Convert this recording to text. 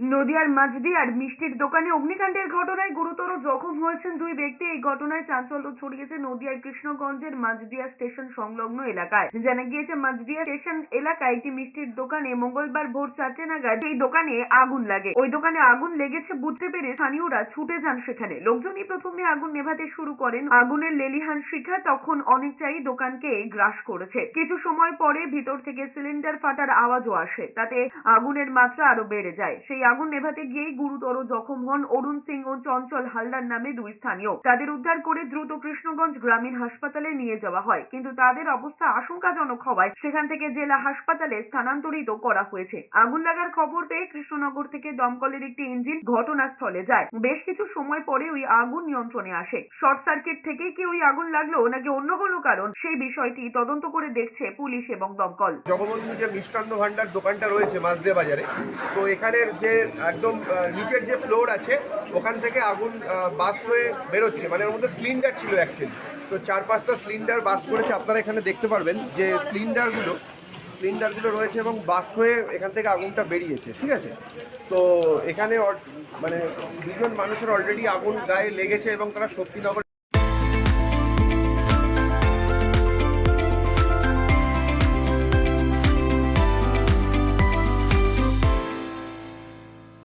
নদিয়ার মাঝদিয়ার মিষ্টির দোকানে অগ্নিকাণ্ডের ঘটনায় গুরুতর জখম হয়েছেন দুই ব্যক্তি। এই ঘটনায় চাঞ্চল্য ছড়িয়েছে নদিয়ার কৃষ্ণগঞ্জের মাঝদিয়া স্টেশন সংলগ্ন এলাকায়। জানা গিয়েছে মাঝদিয়া স্টেশন এলাকায় একটি মিষ্টির দোকানে মঙ্গলবার ভোর চারটে নাগাদ সেই দোকানে আগুন লাগে। ওই দোকানে আগুন লেগেছে বুঝতে পেরে স্থানীয়রা ছুটে যান সেখানে। লোকজনই প্রথমে আগুন নেভাতে শুরু করেন। আগুনের লেলিহান শিখা তখন অনেকটাই দোকানকে গ্রাস করেছে। কিছু সময় পরে ভিতর থেকে সিলিন্ডার ফাটার আওয়াজও আসে। তাতে আগুনের মাত্রা আরও বেড়ে যায়। সেই আগুন নেভাতে গিয়েই গুরুতর জখম হন অরুণ সিং ও চঞ্চল হালদার নামে দুই স্থানীয়। তাদের উদ্ধার করে দ্রুত কৃষ্ণগঞ্জ গ্রামীণ হাসপাতালে নিয়ে যাওয়া হয়। কিন্তু তাদের অবস্থা আশঙ্কাজনক হওয়ায় সেখান থেকে জেলা হাসপাতালে স্থানান্তরিত করা হয়েছে। আগুন লাগার খবর পেয়ে কৃষ্ণনগর থেকে দমকলের একটি ইঞ্জিন ঘটনাস্থলে যায়। বেশ কিছু সময় পরে ওই আগুন নিয়ন্ত্রণে আসে। শর্ট সার্কিট থেকেই কি ওই আগুন লাগল নাকি অন্য কোনো কারণ, সেই বিষয়টি তদন্ত করে দেখছে পুলিশ এবং দমকল। জগবন্ধু যে মিষ্টান্ন ভান্ডার দোকানটা রয়েছে মাঝদে বাজারে, তো এখানের যে একদম নিচের যে ফ্লোর আছে, ওখান থেকে আগুন বাস হয়ে বেরোচ্ছে। মানে ওর মধ্যে সিলিন্ডার ছিল অ্যাকচুয়ালি তো চার পাঁচটা সিলিন্ডার বাস করেছে। আপনারা এখানে দেখতে পারবেন যে সিলিন্ডারগুলো সিলিন্ডারগুলো রয়েছে এবং বাস হয়ে এখান থেকে আগুনটা বেরিয়েছে, ঠিক আছে? তো এখানে মানে দুজন মানুষের অলরেডি আগুন গায়ে লেগেছে এবং তারা শক্তিনগর